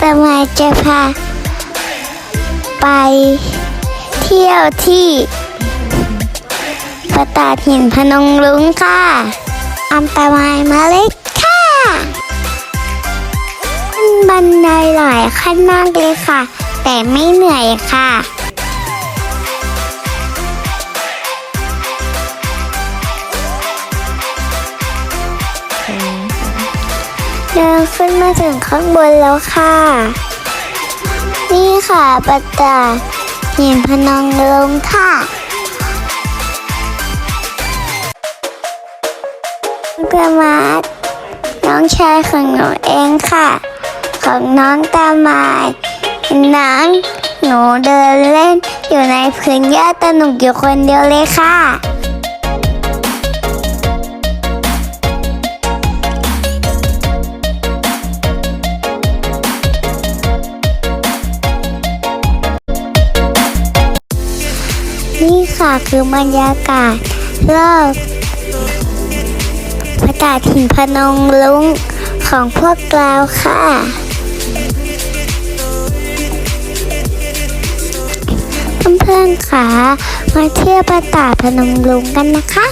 ปะมาจะพา ไปเที่ยวที่ประตาดหินพนงลุงค่ะ อันตรายมาเล็กค่ะขึ้นบันไดหลายขั้นมากเลยค่ะ แต่ไม่เหนื่อยค่ะ เดินขึ้นมาถึงข้างบนแล้วค่ะ นี่ค่ะประตาหินพนองลงค่ะประมาทน้องชายของหนูเองค่ะ ของน้องตาหมายน้องหนูเดินเล่นอยู่ในพื้นหญ้าสนุกอยู่คนเดียวเลยค่ะ นี่ค่ะคือบรรยากาศรอบพระตาถิ่นพนงลุงของพวกเราค่ะ เพื่อนๆค่ะมาเที่ยวประตาพนมลุงกันนะคะ